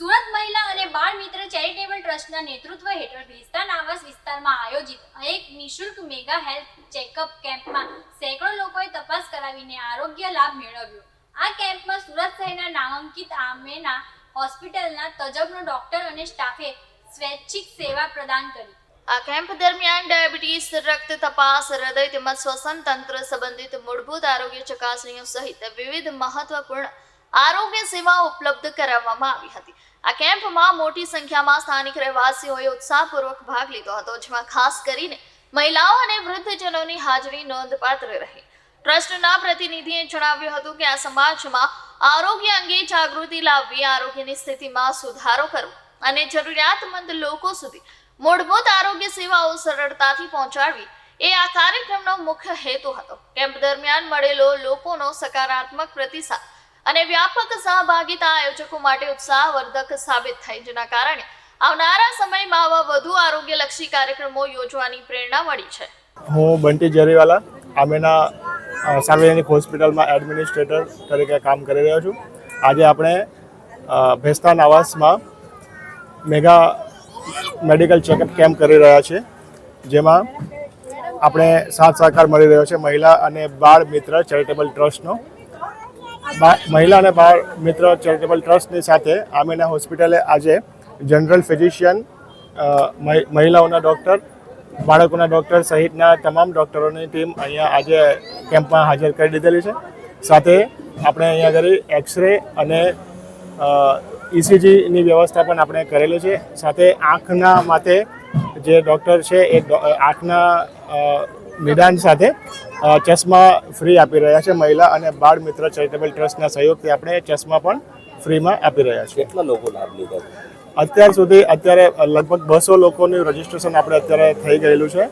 સુરત મહિલા અને બાળ મિત્ર ચેરિટેબલ ટ્રસ્ટના નેતૃત્વ હેઠળ ભેસ્તાન આવાસ વિસ્તારમાં આયોજિત એક નિઃશુલ્ક મેગા હેલ્થ ચેકઅપ કેમ્પમાં સેંકડો લોકોએ તપાસ કરાવીને આરોગ્ય લાભ મેળવ્યો. આ કેમ્પમાં સુરત શહેરના નામાંકિત આમેના હોસ્પિટલના તજજ્ઞ, ડોક્ટર અને સ્ટાફે સ્વૈચ્છિક સેવા પ્રદાન કરી. આ કેમ્પ દરમિયાન ડાયાબિટીસ, રક્ત તપાસ, હૃદય તેમજ શ્વસન તંત્ર સંબંધિત મૂળભૂત આરોગ્ય ચકાસણીઓ સહિત વિવિધ મહત્વપૂર્ણ આરોગ્ય સેવાઓ ઉપલબ્ધ કરાવવામાં આવી હતી. આ કેમ્પમાં મોટી સંખ્યામાં સ્થાનિક રહેવાસીઓએ ઉત્સાહપૂર્વક ભાગ લીધો હતો, જેમાં ખાસ કરીને મહિલાઓ અને વૃદ્ધજનોની હાજરી નોંધપાત્ર રહી. ટ્રસ્ટના પ્રતિનિધિએ જણાવ્યું હતું કે આ સમાજમાં આરોગ્ય અંગે જાગૃતિ લાવવી, આરોગ્યની સ્થિતિમાં સુધારો કરવો અને જરૂરિયાતમંદ લોકો સુધી મૂળભૂત આરોગ્ય સેવાઓ સરળતાથી પહોંચાડવી એ આ કાર્યક્રમનો મુખ્ય હેતુ હતો. કેમ્પ દરમિયાન મળેલો લોકોનો સકારાત્મક પ્રતિસાદ અને વ્યાપક સહભાગિતા આયોજકો માટે ઉત્સાહવર્ધક સાબિત થઈ જેના કારણે આવનારા સમયમાં આવા વધુ આરોગ્યલક્ષી કાર્યક્રમો યોજવાની પ્રેરણા મળી છે. હું બંટી જરીવાલા આમેના સાર્વજનિક હોસ્પિટલમાં એડમિનિસ્ટ્રેટર તરીકે કામ કરી રહ્યો છું. આજે આપણે ભેસ્તાન આવાસમાં મેગા મેડિકલ ચેકઅપ કેમ્પ કરી રહ્યા છે જેમાં આપણે સાથ સહકાર મળી રહ્યો છે, મહિલા અને બાળ મિત્ર ચેરિટેબલ ટ્રસ્ટનો. મહિલા અને બાળ મિત્ર ચેરિટેબલ ટ્રસ્ટની સાથે આમેના હોસ્પિટલે આજે જનરલ ફિઝિશિયન મહિલાઓના ડૉક્ટર, બાળકોના ડૉક્ટર સહિતના તમામ ડૉક્ટરોની ટીમ અહીંયા આજે કેમ્પમાં હાજર કરી દીધેલી છે. સાથે આપણે અહીંયા આગળ એક્સરે અને ઇસીજીની વ્યવસ્થા પણ આપણે કરેલી છે. સાથે આંખના માટે જે ડૉક્ટર છે એ આંખના નિદાન સાથે ચશ્મા ફ્રી આપી રહ્યા છે મહિલા અને બાળ મિત્ર ચેરિટેબલ ટ્રસ્ટના સહયોગથી આપણે ચશ્મા પણ ફ્રીમાં આપી રહ્યા છીએ. કેટલા લોકો લાભ લીધા અત્યાર સુધી અત્યારે લગભગ બસો લોકોનું રજીસ્ટ્રેશન આપણે અત્યારે થઈ ગયેલું છે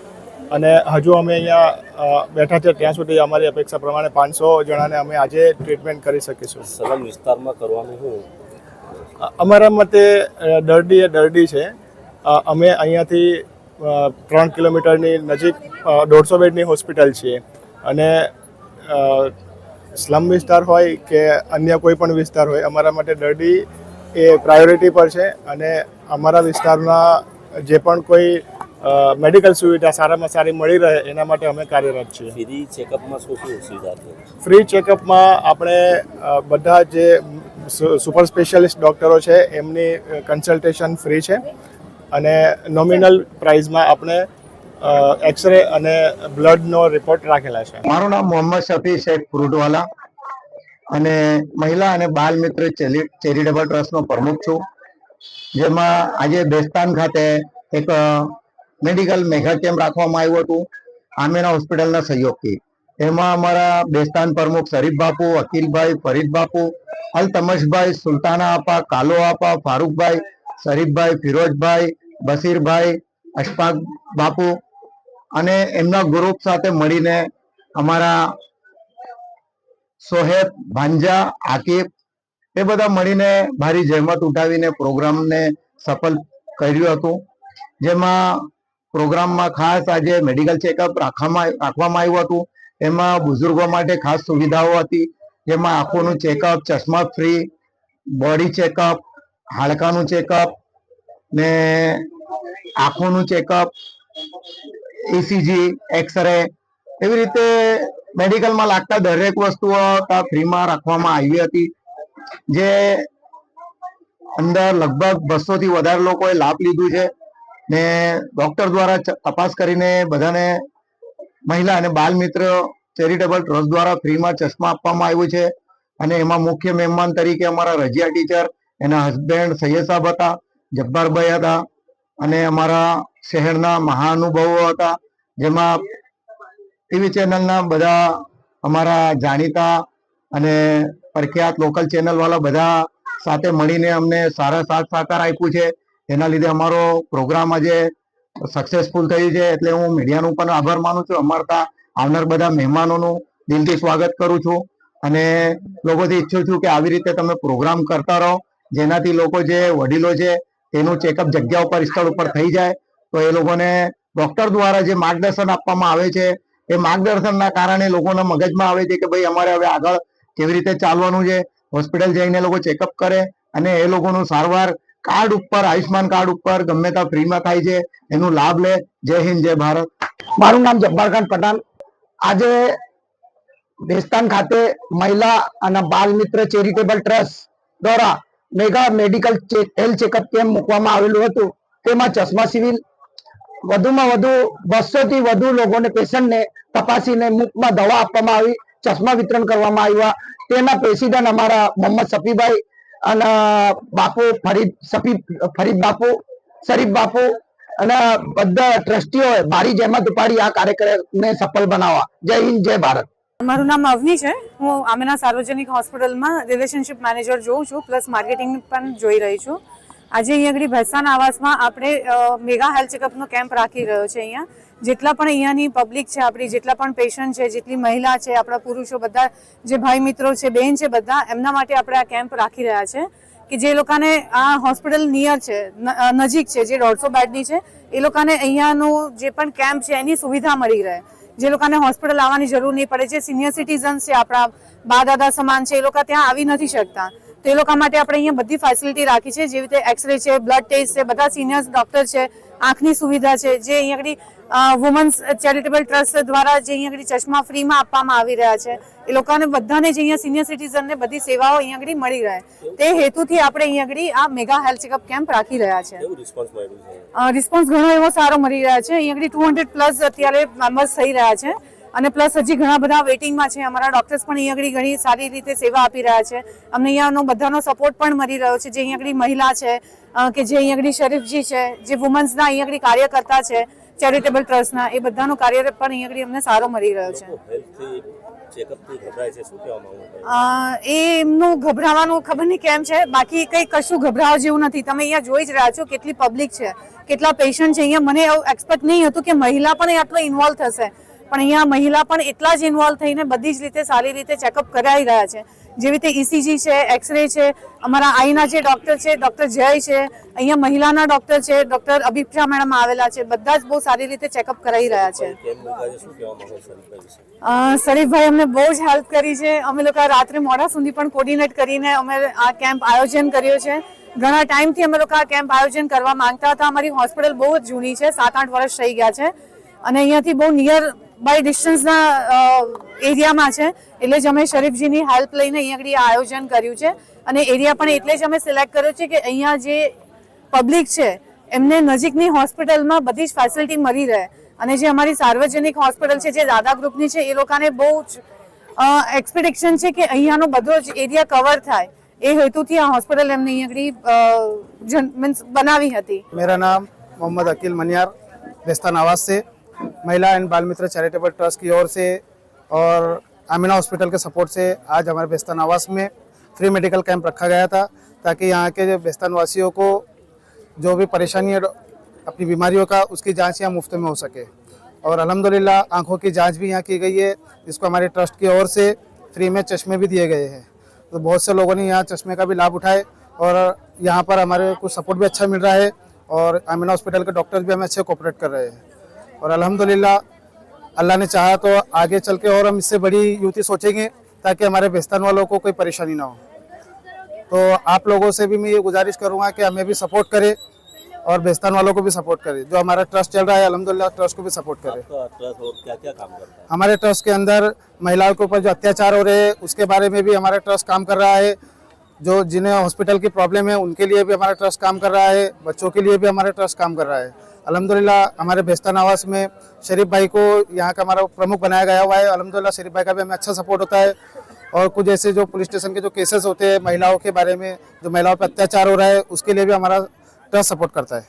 અને હજુ અમે અહીંયા બેઠા છે ત્યાં સુધી અમારી અપેક્ષા પ્રમાણે પાંચસો જણાને અમે આજે ટ્રીટમેન્ટ કરી શકીશું. સલમ વિસ્તારમાં કરવાનું હું અમારા મતે દર્દી એ દર્દી છે. અમે અહીંયાથી ત્રણ કિલોમીટરની નજીક દોઢસો બેડની હોસ્પિટલ છે. અને સ્લમ વિસ્તાર હોય કે અન્ય કોઈ પણ વિસ્તાર હોય અમારા માટે દર્દી એ પ્રાયોરિટી પર છે. અને અમારા વિસ્તારના જે પણ કોઈ મેડિકલ સુવિધા સારામાં સારી મળી રહે એના માટે અમે કાર્યરત છીએ. ફ્રી ચેકઅપમાં શું શું સુવિધા છે? ફ્રી ચેકઅપમાં આપણે બધા જે સુપર સ્પેશિયાલિસ્ટ ડૉક્ટરો છે એમની કન્સલ્ટેશન ફ્રી છે. અને નોમિનલ પ્રાઇઝમાં આપણે એક્સરે અને બ્લડનો રિપોર્ટ રાખેલા છે. મારું નામ મોહમ્મદ શફી શેખ ફ્રૂટવાલા અને મહિલા અને બાલ મિત્ર ચેરિટેબલ ટ્રસ્ટનો પ્રમુખ છું, જેમાં આજે બેસ્તાન ખાતે એક મેડિકલ મેગા કેમ્પ રાખવામાં આવ્યું હતું, આમેના હોસ્પિટલના સહયોગથી. એમાં અમારા બેસ્તાન પ્રમુખ શરીફ બાપુ, અકીલભાઈ, ફરીદ બાપુ અલ તમશભાઈ સુલતાના આપા, કાલો આપા, ફારૂકભાઈ શરીફભાઈ, ફિરોજભાઈ બસીરભાઈ અશફાક બાપુ અને એમના ગ્રુપ સાથે મળીને અમારા સોહેબ, ભાંજા, આકિબ એ બધા મળીને ભારી જહેમત ઉઠાવીને પ્રોગ્રામને સફળ કર્યું હતું. જેમાં પ્રોગ્રામમાં ખાસ આજે મેડિકલ ચેકઅપ રાખવામાં રાખવામાં આવ્યું હતું. એમાં બુઝુર્ગો માટે ખાસ સુવિધાઓ હતી. જેમાં આંખોનું ચેકઅપ ચશ્મા ફ્રી બોડી ચેકઅપ હાડકાનું ચેકઅપ ને આંખોનું ચેકઅપ ઇસીજી એક્સરે એવી રીતે મેડિકલમાં લાગતા દરેક વસ્તુઓ ત્યાં ફ્રીમાં રાખવામાં આવી હતી. જે અંદર લગભગ બસો થી વધારે લોકોએ લાભ લીધું છે ને ડોક્ટર દ્વારા તપાસ કરીને બધાને મહિલા અને બાલ મિત્ર ચેરિટેબલ ટ્રસ્ટ દ્વારા ફ્રીમાં ચશ્મા આપવામાં આવ્યું છે. અને એમાં મુખ્ય મહેમાન તરીકે અમારા રજિયા ટીચર એના હસબન્ડ સૈયદ સાહેબ હતા જબ્બારભાઈ હતા અને અમારા શહેરના મહાનુભાવો હતા, જેમાં ટીવી ચેનલના બધા અમારા જાણીતા અને પ્રખ્યાત લોકલ ચેનલવાળા બધા સાથે મળીને અમને સારા સાથ સહકાર આપ્યું છે. એના લીધે અમારો પ્રોગ્રામ આજે સક્સેસફુલ થયું છે. એટલે હું મીડિયાનું પણ આભાર માનું છું. અમારતા આવનાર બધા મહેમાનોનું દિલથી સ્વાગત કરું છું અને લોકોથી ઈચ્છું છું કે આવી રીતે તમે પ્રોગ્રામ કરતા રહો. જેનાથી લોકો જે વડીલો છે તેનું ચેકઅપ જગ્યા ઉપર, સ્થળ ઉપર થઈ જાય, તો એ લોકોને ડોક્ટર દ્વારા જે માર્ગદર્શન આપવામાં આવે છે, એ માર્ગદર્શનના કારણે લોકોના મગજમાં આવે છે કે ભાઈ અમારે હવે આગળ કેવી રીતે ચાલવાનું છે. હોસ્પિટલ જઈને લોકો ચેકઅપ કરે અને એ લોકોનું સારવાર કાર્ડ ઉપર આયુષ્માન કાર્ડ ઉપર ગમે ત્યાં ફ્રીમાં થાય છે, એનો લાભ લે. જય હિન્દ, જય ભારત. મારું નામ જબ્બારખાન પઠાણ. આજે ભેસ્તાન ખાતે મહિલા અને બાલ મિત્ર ચેરિટેબલ ટ્રસ્ટ દ્વારા mega medical health checkup camp મૂકવામાં આવેલું હતું? તેમાં ચશ્મા સિવિલ, વધુમાં વધુ બસો થી વધુ લોકોને, પેશન્ટને તપાસીને મુખમાં દવા આપવામાં આવી, ચશ્મા વિતરણ કરવામાં આવ્યા. તેના પ્રેસિડેન્ટ અમારા મોહમ્મદ સફીભાઈ અને બાપુ ફરીદ સફી ફરીદ બાપુ, શરીફ બાપુ અને બધા ટ્રસ્ટીઓએ ભારી જહેમત ઉપાડી આ કાર્યક્રમને સફળ બનાવવા. જય હિન્દ, જય ભારત. મારું નામ અવની છે. હું આમેના સાર્વજનિક હોસ્પિટલમાં રિલેશનશિપ મેનેજર જોઉં છું, પ્લસ માર્કેટિંગ પણ જોઈ રહી છું. આજે અહીંયા આગળ ભેસાના આવાસમાં આપણે મેગા હેલ્થ ચેકઅપનો કેમ્પ રાખી રહ્યો છે અહીંયા. જેટલા પણ અહીંયાની પબ્લિક છે, આપણી જેટલા પણ પેશન્ટ છે, જેટલી મહિલા છે, આપણા પુરુષો બધા, જે ભાઈ મિત્રો છે બહેન છે, બધા, એમના માટે આપણે આ કેમ્પ રાખી રહ્યા છે. કે જે લોકોને આ હોસ્પિટલ નિયર છે નજીક છે, જે દોઢસો બેડની છે, એ લોકોને અહીંયાનું જે પણ કેમ્પ છે, એની સુવિધા મળી રહે. જે લોકોને હોસ્પિટલ આવવાની જરૂર નહીં પડે, જે સિનિયર સિટીઝન છે, આપણા બા દાદા સમાન છે, એ લોકો ત્યાં આવી નથી શકતા. તો એ લોકો માટે આપણે અહીંયા બધી ફેસિલિટી રાખી છે, જેવી રીતે એક્સરે છે બ્લડ ટેસ્ટ છે, બધા સિનિયર ડોક્ટર છે, આંખની સુવિધા છે, જે અહીંયા વુમન્સ ચેરિટેબલ ટ્રસ્ટ દ્વારા જે અહીંયા આગળ ચશ્મા ફ્રીમાં આપવામાં આવી રહ્યા છે. એ લોકોને બધાને જે અહીંયા સિનિયર સિટીઝનને બધી સેવાઓ અહીંયા આગળ મળી રહે. તે હેતુથી આપણે અહીંયા આગળ આ મેગા હેલ્થ ચેકઅપ કેમ્પ રાખી રહ્યા છે. રિસ્પોન્સ ઘણો એવો સારો મળી રહ્યા છે. અહીંયા આગળ ટુ હંડ્રેડ પ્લસ અત્યારે મેમ્બર્સ થઈ રહ્યા છે. અને પ્લસ હજી ઘણા બધા વેઇટિંગમાં છે. અમારા ડોક્ટર્સ પણ અહીંયા આગળ ઘણી સારી રીતે સેવા આપી રહ્યા છે. અમને અહીંયાનો બધાનો સપોર્ટ પણ મળી રહ્યો છે. જે અહીંયા આગળ મહિલા છે કે જે અહીંયા આગળ શરીફજી છે જે વુમન્સના અહીંયા આગળ કાર્યકર્તા છે ચેરિટેબલ ટ્રસ્ટના એ બધાનો કાર્ય પણ અહીંયા આગળ અમને સારો મળી રહ્યો છે. એ એમનું ગભરાવાનું ખબર નહીં કેમ છે બાકી કંઈ કશું ગભરાવા જેવું નથી. તમે અહીંયા જોઈ જ રહ્યા છો કેટલી પબ્લિક છે કેટલા પેશન્ટ છે. અહીંયા મને એવું એક્સપેક્ટ નહીં હતું કે મહિલા પણ આટલો ઇન્વોલ્વ થશે. પણ અહીંયા મહિલા પણ એટલા જ ઇન્વોલ્વ થઈને બધી જ રીતે સારી રીતે ચેકઅપ કરાવી રહ્યા છે. જેવી રીતે ઇસીજી છે એક્સરે છે અમારા આઈના જે ડૉક્ટર છે ડૉક્ટર જય છે અહીંયા મહિલાના ડૉક્ટર છે ડૉક્ટર અભિપ્સા મેડમ આવેલા છે બધા જ બહુ સારી રીતે ચેકઅપ કરાવી રહ્યા છે. શરીફભાઈ અમને બહુ જ હેલ્પ કરી છે. અમે લોકો રાત્રે મોડા સુધી પણ કોર્ડિનેટ કરીને અમે આ કેમ્પ આયોજન કર્યો છે. ઘણા ટાઈમથી અમે લોકો આ કેમ્પ આયોજન કરવા માંગતા હતા. અમારી હોસ્પિટલ બહુ જ જૂની છે સાત આઠ વર્ષ થઈ ગયા છે. અને અહીંયાથી બહુ નિયર બાય ડિસ્ટન્સના એરિયામાં છે, એટલે જ અમે શરીફજીની હેલ્પ લઈને અહીંયા આગળ આયોજન કર્યું છે. અને એરિયા પણ એટલે જ અમે સિલેક્ટ કર્યો છે કે અહીંયા જે પબ્લિક છે, એમને નજીકની હોસ્પિટલમાં બધી જ ફેસિલિટી મળી રહે. અને જે અમારી સાર્વજનિક હોસ્પિટલ છે, જે દાદા ગ્રુપની છે, એ લોકોને બહુ જ એક્સપેક્ટેશન છે કે અહીંયાનો બધો જ એરિયા કવર થાય. એ હેતુથી આ હોસ્પિટલ એમને અહીંયા મીન્સ બનાવી હતી. મેરા નામ મોહમ્મદ અકીલ મનિયાર દેસ્તાન આવાસ છે. महिला एंड बाल मित्र चैरिटेबल ट्रस्ट की ओर से और आमिना हॉस्पिटल के सपोर्ट से आज हमारे बेस्तान आवास में फ्री मेडिकल कैंप रखा गया था, ताकि यहाँ के बेस्तान वासियों को जो भी परेशानी है, अपनी बीमारियों का, उसकी जाँच यहाँ मुफ़्त में हो सके। और अल्हम्दुलिल्लाह, आँखों की जाँच भी यहाँ की गई है, जिसको हमारे ट्रस्ट की ओर से फ्री में चश्मे भी दिए गए हैं। तो बहुत से लोगों ने यहाँ चश्मे का भी लाभ उठाए और यहाँ पर हमारे को सपोर्ट भी अच्छा मिल रहा है और आमिना हॉस्पिटल के डॉक्टर्स भी हमें अच्छे कोऑपरेट कर रहे हैं। और अल्हम्दुलिल्लाह अल्लाह ने चाहा तो आगे चल के और हम इससे बड़ी युति सोचेंगे ताकि हमारे बेस्तान वालों को कोई परेशानी ना हो। तो आप लोगों से भी मैं ये गुजारिश करूँगा कि हमें भी सपोर्ट करें और बेस्तान वालों को भी सपोर्ट करें। जो हमारा ट्रस्ट चल रहा है अलहमदिल्ला ट्रस्ट को भी सपोर्ट करें। क्या क्या काम करता है? हमारे ट्रस्ट के अंदर महिलाओं के ऊपर जो अत्याचार हो रहे हैं उसके बारे में भी हमारा ट्रस्ट काम कर रहा है। जो जिन्हें हॉस्पिटल की प्रॉब्लम है उनके लिए भी हमारा ट्रस्ट काम कर रहा है। बच्चों के लिए भी हमारा ट्रस्ट काम कर रहा है। अल्हम्दुलिल्लाह, हमारे बेस्तान आवास में शरीफ भाई को यहाँ का हमारा प्रमुख बनाया गया हुआ है। अलहमदिल्ला शरीफ भाई का भी हमें अच्छा सपोर्ट होता है। और कुछ ऐसे जो पुलिस स्टेशन के जो केसेस होते हैं महिलाओं के बारे में, जो महिलाओं पर अत्याचार हो रहा है, उसके लिए भी हमारा ट्रस्ट सपोर्ट करता है।